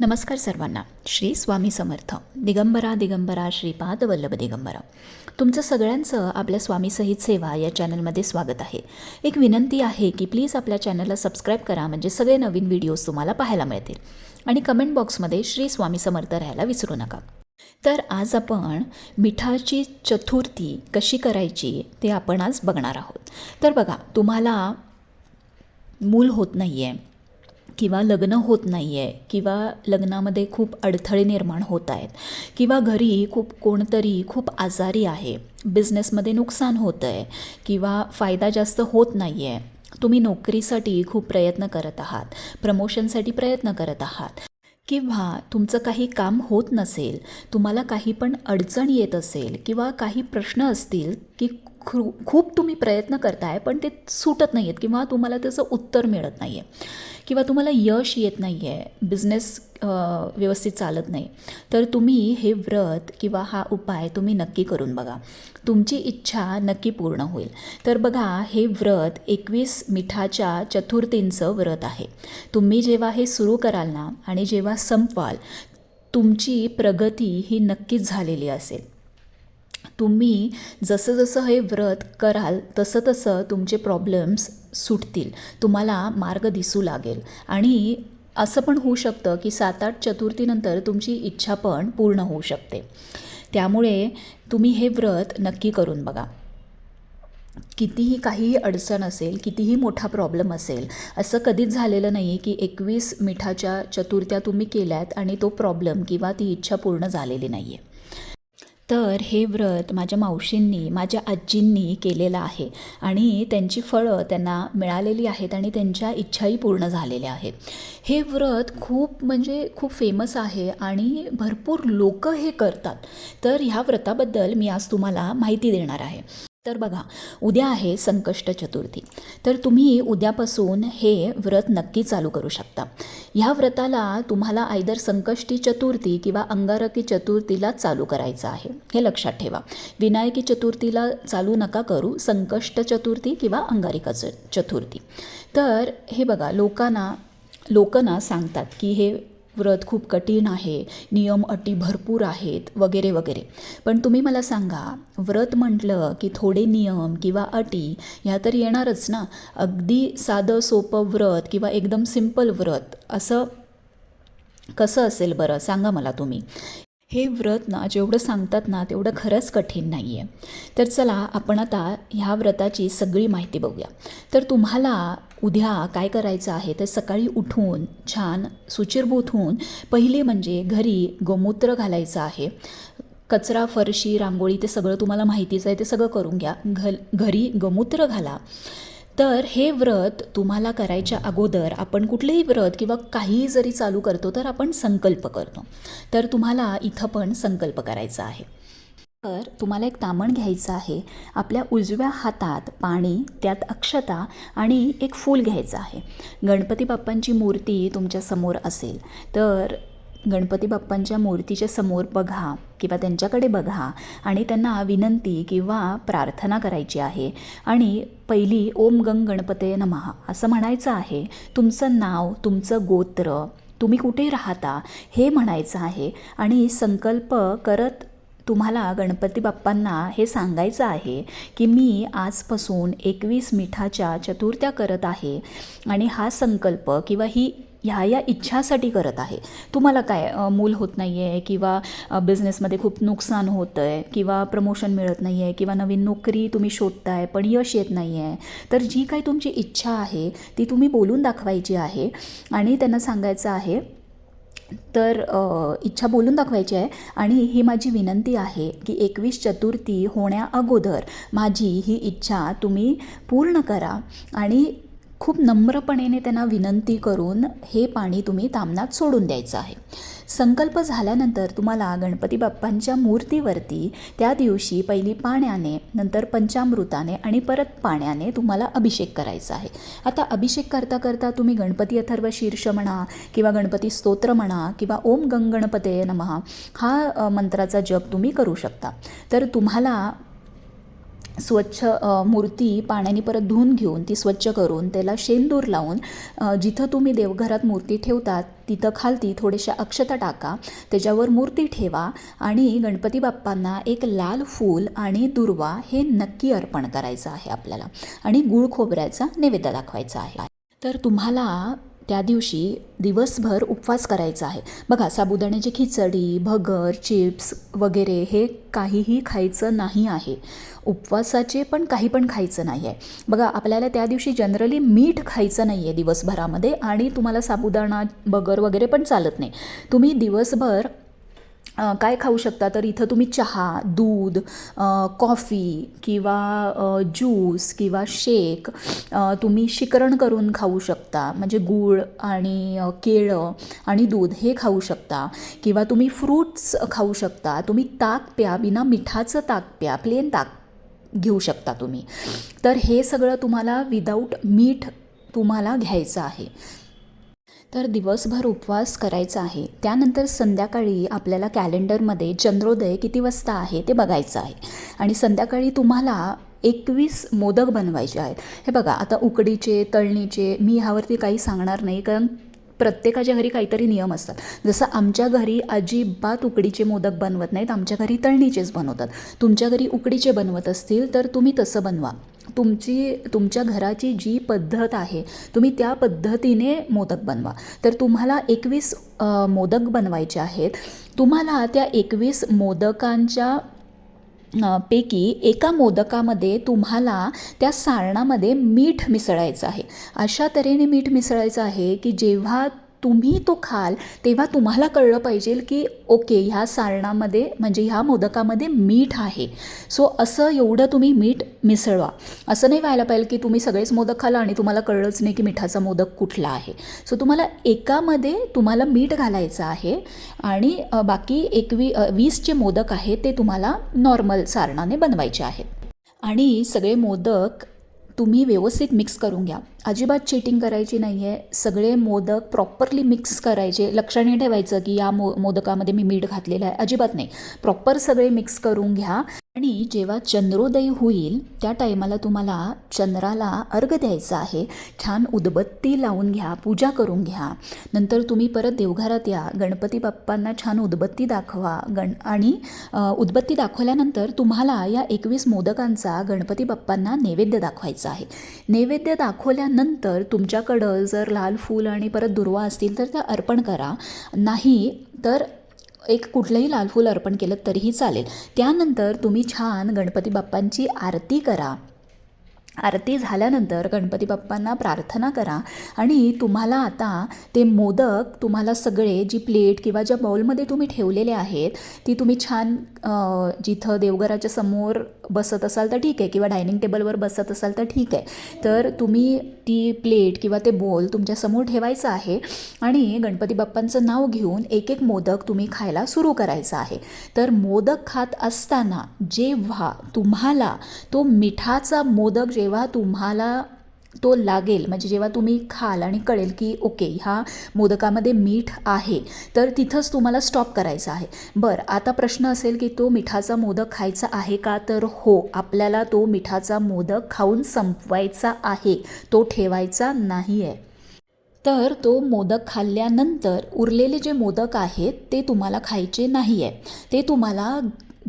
नमस्कार सर्वांना. श्री स्वामी समर्थ. दिगंबरा दिगंबरा श्रीपाद वल्लभ दिगंबरा. तुमचं सगळ्यांचं आपल्या स्वामी सहित सेवा या चॅनलमध्ये स्वागत आहे. एक विनंती आहे की प्लीज आपल्या चॅनलला सबस्क्राईब करा म्हणजे सगळे नवीन व्हिडिओज तुम्हाला पाहायला मिळतील. आणि कमेंट बॉक्समध्ये श्री स्वामी समर्थ राहायला विसरू नका. तर आज आपण मिठाची चतुर्थी कशी करायची ते आपण आज बघणार आहोत. तर बघा तुम्हाला मूल होत नाही आहे किंवा लग्न होत नाही आहे किंवा लग्नामध्ये खूप अडथळे निर्माण होत आहेत किंवा घरी खूप कोणतरी खूप आजारी आहे बिझनेसमध्ये नुकसान होतं आहे किंवा फायदा जास्त होत नाही आहे तुम्ही नोकरीसाठी खूप प्रयत्न करत आहात प्रमोशनसाठी प्रयत्न करत आहात किंवा तुमचं काही काम होत नसेल तुम्हाला काही पण अडचण येत असेल किंवा काही प्रश्न असतील की खू खूप तुम्ही प्रयत्न करताय पण ते सुटत नाही आहेत किंवा तुम्हाला त्याचं उत्तर मिळत नाही आहे किंवा तुम्हाला यश येत नाही आहे बिझनेस व्यवस्थित चालत नाही तर तुम्ही हे व्रत किंवा हा उपाय तुम्ही नक्की करून बघा. तुमची इच्छा नक्की पूर्ण होईल. तर बघा हे व्रत एकवीस मिठाच्या चतुर्थींचं व्रत आहे. तुम्ही जेव्हा हे सुरू कराल ना आणि जेव्हा संपवाल तुमची प्रगती ही नक्कीच झालेली असेल. तुम्ही जसं जसं हे व्रत कराल तसं तसं तुमचे प्रॉब्लेम्स सुटतील. तुम्हाला मार्ग दिसू लागेल. आणि असं पण होऊ शकतं की सात आठ चतुर्थीनंतर तुमची इच्छा पण पूर्ण होऊ शकते. त्यामुळे तुम्ही हे व्रत नक्की करून बघा. कितीही काहीही अडचण असेल कितीही मोठा प्रॉब्लेम असेल असं कधीच झालेलं नाही की एकवीस मिठाच्या चतुर्थ्या तुम्ही केल्यात आणि तो प्रॉब्लेम किंवा ती इच्छा पूर्ण झालेली नाही आहे तर हे व्रत माझ्या मावशींनी माझ्या आजींनी केलेलं आहे. आणि त्यांची फळं त्यांना मिळालेली आहेत आणि त्यांच्या इच्छाही पूर्ण झालेल्या आहेत. हे व्रत खूप म्हणजे खूप फेमस आहे आणि भरपूर लोक हे करतात. तर ह्या व्रताबद्दल मी आज तुम्हाला माहिती देणार आहे. तर बघा उद्या आहे संकष्ट चतुर्थी. तर तुम्ही उद्यापासून हे व्रत नक्की चालू करू शकता. ह्या व्रताला तुम्हाला आयदर संकष्टी चतुर्थी किंवा अंगारकी चतुर्थीला चालू करायचं आहे. हे लक्षात ठेवा. विनायकी चतुर्थीला चालू नका करू संकष्ट चतुर्थी किंवा अंगारिका च चतुर्थी. तर हे बघा लोकांना लोक ना सांगतात की हे व्रत खूप कठीण आहे नियम अटी भरपूर आहेत वगैरे वगैरे. पण तुम्ही मला सांगा व्रत म्हटलं की थोडे नियम किंवा अटी ह्या तर येणारच ना? अगदी साधं सोपं व्रत किंवा एकदम सिंपल व्रत असं कसं असेल बरं? सांगा मला तुम्ही. हे व्रत ना जेवढं सांगतात ना तेवढं खरंच कठीण नाही आहे तर चला आपण आता ह्या व्रताची सगळी माहिती बघूया. तर तुम्हाला उद्या काय करायचं आहे? तर सकाळी उठून छान सुचिरभूत होऊन पहिले म्हणजे घरी गोमूत्र घालायचं आहे. कचरा फरशी रांगोळी ते सगळं तुम्हाला माहितीच आहे ते सगळं करून घ्या. घल घरी गोमूत्र घाला. तर हे व्रत तुम्हाला करायच्या अगोदर आपण कुठलेही व्रत किंवा काहीही जरी चालू करतो तर आपण संकल्प करतो. तर तुम्हाला इथं पण संकल्प करायचा आहे. तर तुम्हाला एक तामण घ्यायचं आहे. आपल्या उजव्या हातात पाणी त्यात अक्षता आणि एक फूल घ्यायचं आहे. गणपती बाप्पांची मूर्ती तुमच्यासमोर असेल तर गणपती बाप्पांच्या मूर्तीच्या समोर बघा किंवा त्यांच्याकडे बघा आणि त्यांना विनंती किंवा प्रार्थना करायची आहे. आणि पहिली ओम गंग गणपते नमहा असं म्हणायचं आहे. तुमचं नाव तुमचं गोत्र तुम्ही कुठे राहता हे म्हणायचं आहे. आणि संकल्प करत तुम्हाला गणपती बाप्पांना हे सांगायचं आहे की मी आजपासून एकवीस मिठाच्या चतुर्थ्या करत आहे. आणि हा संकल्प किंवा ही ह्या या इच्छासाठी करत आहे. तुम्हाला काय मूल होत नाही आहे किंवा बिझनेसमध्ये खूप नुकसान होतं आहे किंवा प्रमोशन मिळत नाही आहे किंवा नवीन नोकरी तुम्ही शोधताय पण यश येत नाही आहे तर जी काही तुमची इच्छा आहे ती तुम्ही बोलून दाखवायची आहे आणि त्यांना सांगायचं आहे तर इच्छा बोलून दाखवायची आहे आणि ही माझी विनंती आहे की एकवीस चतुर्थी होण्या अगोदर माझी ही इच्छा तुम्ही पूर्ण करा आणि खूप नम्रपणेने त्यांना विनंती करून हे पाणी तुम्ही तामनात सोडून द्यायचं आहे. संकल्प झाल्यानंतर तुम्हाला गणपती बाप्पांच्या मूर्तीवरती त्या दिवशी पहिली पाण्याने नंतर पंचामृताने आणि परत पाण्याने तुम्हाला अभिषेक करायचा आहे. आता अभिषेक करता करता तुम्ही गणपती अथर्व शीर्ष म्हणा किंवा गणपती स्तोत्र म्हणा किंवा ओम गंग गणपते नमहा हा मंत्राचा जप तुम्ही करू शकता. तर तुम्हाला स्वच्छ मूर्ती पाण्याने परत धुवून घेऊन ती स्वच्छ करून त्याला शेंदूर लावून जिथं तुम्ही देवघरात मूर्ती ठेवतात तिथं खालती थोड्याशा अक्षता टाका त्याच्यावर मूर्ती ठेवा आणि गणपती बाप्पांना एक लाल फूल आणि दुर्वा हे नक्की अर्पण करायचं आहे आपल्याला आणि गुळ खोबऱ्याचा नैवेद्य दाखवायचा आहे. तर तुम्हाला त्या दिवशी दिवसभर उपवास करायचा आहे. बघा साबुदाण्याची खिचडी भगर चिप्स वगैरे हे काहीही खायचं नाही आहे. उपवासाचे पण काही पण खायचं नाही आहे. बघा आपल्याला त्या दिवशी जनरली मीठ खायचं नाही आहे दिवसभरामध्ये आणि तुम्हाला साबुदाणा बगर वगैरे पण चालत नाही. तुम्ही दिवसभर काय खाऊ शकता? तर इथं तुम्ही चहा दूध कॉफी किंवा ज्यूस किंवा शेक तुम्ही शिकरण करून खाऊ शकता. म्हणजे गूळ आणि केळं आणि दूध हे खाऊ शकता. किंवा तुम्ही फ्रूट्स खाऊ शकता. तुम्ही ताक प्या बिना मिठाचं ताक प्या प्लेन ताक घेऊ शकता तुम्ही. तर हे सगळं तुम्हाला विदाऊट मीठ तुम्हाला घ्यायचं आहे. तर दिवसभर उपवास करायचा आहे. त्यानंतर संध्याकाळी आपल्याला कॅलेंडरमध्ये चंद्रोदय किती वाजता आहे ते बघायचं आहे. आणि संध्याकाळी तुम्हाला एकवीस मोदक बनवायचे आहेत. हे बघा आता उकडीचे तळणीचे मी ह्यावरती काही सांगणार नाही कारण प्रत्येकाच्या घरी काहीतरी नियम असतात. जसं आमच्या घरी अजिबात उकडीचे मोदक बनवत नाहीत आमच्या घरी तळणीचेच बनवतात. तुमच्या घरी उकडीचे बनवत असतील तर तुम्ही तसं बनवा. तुमची तुमच्या घराची जी पद्धत आहे तुम्ही त्या पद्धतीने मोदक बनवा. तर तुम्हाला एकवीस मोदक बनवायचे आहेत. तुम्हाला त्या एकवीस मोदकांच्या पैकी एका मोदकामध्ये तुम्हाला त्या सारणामध्ये मीठ मिसळायचं आहे. अशा तऱ्हेने मीठ मिसळायचं आहे की जेव्हा तुम्ही तो खाल तेव्हा तुम्हाला कळलं पाहिजे की ओके ह्या सारणामध्ये म्हणजे ह्या मोदकामध्ये मीठ आहे. सो असं एवढं तुम्ही मीठ मिसळवा. असं नाही व्हायला पाहिजे की तुम्ही सगळेच मोदक खाला आणि तुम्हाला कळलंच नाही की मिठाचा मोदक कुठला आहे. सो तुम्हाला एकामध्ये तुम्हाला मीठ घालायचं आहे आणि बाकी एकवी वीस वीसचे मोदक आहेत ते तुम्हाला नॉर्मल सारणाने बनवायचे आहेत. आणि सगळे मोदक तुम्ही व्यवस्थित मिक्स करून घ्या. अजिबात चिटिंग करायची नाही आहे सगळे मोदक प्रॉपरली मिक्स करायचे. लक्षाने ठेवायचं की या मो मोदकामध्ये मी मीठ घातलेलं आहे. अजिबात नाही. प्रॉपर सगळे मिक्स करून घ्या. आणि जेव्हा चंद्रोदय होईल त्या टायमाला तुम्हाला चंद्राला अर्घ द्यायचा आहे. छान उदबत्ती लावून घ्या. पूजा करून घ्या. नंतर तुम्ही परत देवघरात या. गणपती बाप्पांना छान उदबत्ती दाखवा. गण आणि उदबत्ती दाखवल्यानंतर तुम्हाला या एकवीस मोदकांचा गणपती बाप्पांना नैवेद्य दाखवायचा आहे. नैवेद्य दाखवल्या दाखवल्यानंतर तुमच्याकडं जर लाल फूल आणि परत दुर्वा असतील तर त्या अर्पण करा. नाही तर एक कुठलंही लाल फूल अर्पण केलं तरीही चालेल. त्यानंतर तुम्ही छान गणपती बाप्पांची आरती करा. आरती झाल्यानंतर गणपती बाप्पांना प्रार्थना करा आणि तुम्हाला आता ते मोदक तुम्हाला सगळे जी प्लेट किंवा ज्या बाउलमध्ये तुम्ही ठेवलेले आहेत ती तुम्ही छान जिथं देवघराच्या समोर बसत असाल तर ठीक आहे किंवा डायनिंग टेबलवर बसत असाल तर ठीक आहे. तर तुम्ही ती प्लेट किंवा ते बोल तुमच्यासमोर ठेवायचं आहे आणि गणपती बाप्पांचं नाव घेऊन एक एक मोदक तुम्ही खायला सुरू करायचा आहे. तर मोदक खात असताना जेव्हा तुम्हाला तो मिठाचा मोदक जेव्हा तुम्हाला तो लागेल. म्हणजे जेव्हा तुम्ही खाल आणि कळेल की ओके ह्या मोदकामध्ये मीठ आहे तर तिथंच तुम्हाला स्टॉप करायचं आहे. बरं आता प्रश्न असेल की तो मिठाचा मोदक खायचा आहे का? तर हो आपल्याला तो मिठाचा मोदक खाऊन संपवायचा आहे. तो ठेवायचा नाही आहे तर तो मोदक खाल्ल्यानंतर उरलेले जे मोदक आहेत ते तुम्हाला खायचे नाही आहे ते तुम्हाला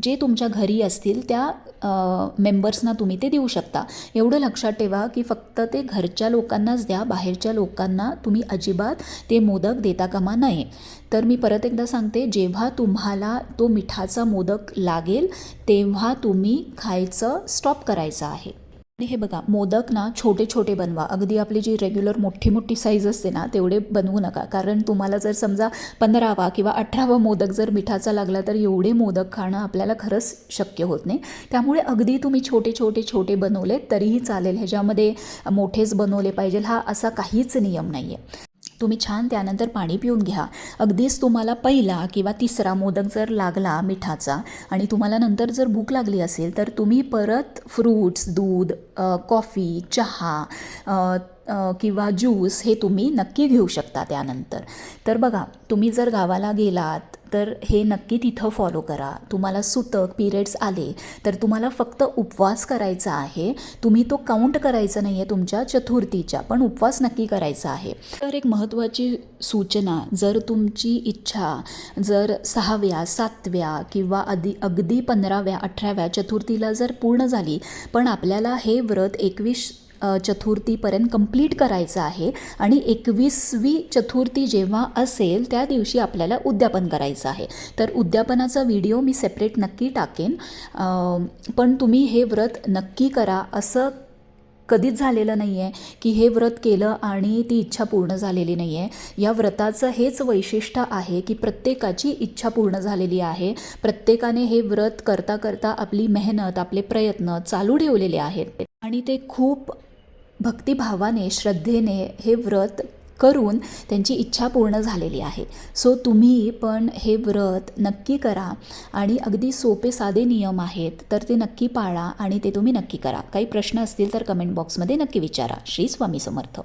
जे तुमच्या घरी असतील त्या मेंबर्सना तुम्ही ते देऊ शकता. एवढं लक्षात ठेवा की फक्त ते घरच्या लोकांनाच द्या बाहेरच्या लोकांना तुम्ही अजिबात ते मोदक देता कामा नये. तर मी परत एकदा सांगते जेव्हा तुम्हाला तो मिठाचा मोदक लागेल तेव्हा तुम्ही खायचं स्टॉप करायचं आहे. आणि हे बघा मोदक ना छोटे छोटे बनवा. अगदी आपली जी रेग्युलर मोठी मोठी साईज असते ना तेवढे बनवू नका. कारण तुम्हाला जर समजा पंधरावा किंवा अठरावा मोदक जर मिठाचा लागला तर एवढे मोदक खाणं आपल्याला खरंच शक्य होत नाही. त्यामुळे अगदी तुम्ही छोटे छोटे छोटे बनवले तरीही चालेल. ह्याच्यामध्ये मोठेच बनवले पाहिजे. हा असा काहीच नियम नाही आहे तुम्ही छान त्यानंतर पाणी पिऊन घ्या. अगदीच तुम्हाला पहिला किंवा तिसरा मोदक जर लागला मिठाचा आणि तुम्हाला नंतर जर भूक लागली असेल तर तुम्ही परत फ्रूट्स दूध कॉफी चहा किंवा ज्यूस हे तुम्ही नक्की घेऊ शकता त्यानंतर. तर बघा तुम्ही जर गावाला गेलात तर हे नक्की तिथं फॉलो करा. तुम्हाला सुतक पिरियड्स आले तर तुम्हाला फक्त उपवास करायचा आहे. तुम्ही तो काउंट करायचा नाही आहे तुमच्या चतुर्थीच्या पण उपवास नक्की करायचा आहे. तर एक महत्त्वाची सूचना जर तुमची इच्छा जर सहाव्या सातव्या किंवा अदी अगदी पंधराव्या अठराव्या चतुर्थीला जर पूर्ण झाली पण आपल्याला हे व्रत एकवीस चतुर्थीपर्यंत कंप्लीट करायचं आहे. आणि एकवीसवी चतुर्थी जेव्हा असेल त्या दिवशी आपल्याला उद्यापन करायचं आहे. तर उद्यापनाचा व्हिडिओ मी सेपरेट नक्की टाकेन. पण तुम्ही हे व्रत नक्की करा. असं कधीच झालेलं नाही आहे की हे व्रत केलं आणि ती इच्छा पूर्ण झालेली नाही आहे या व्रताचं हेच वैशिष्ट्य आहे की प्रत्येकाची इच्छा पूर्ण झालेली आहे. प्रत्येकाने हे व्रत करता करता आपली मेहनत आपले प्रयत्न चालू ठेवलेले आहेत. आणि ते खूप भक्तिभावाने श्रद्धेने हे व्रत करून त्यांची इच्छा पूर्ण झालेली आहे. सो तुम्ही पण हे व्रत नक्की करा आणि अगदी सोपे साधे नियम आहेत तर ते नक्की पाळा आणि ते तुम्ही नक्की करा. काही प्रश्न असतील तर कमेंट बॉक्समध्ये नक्की विचारा. श्री स्वामी समर्थ.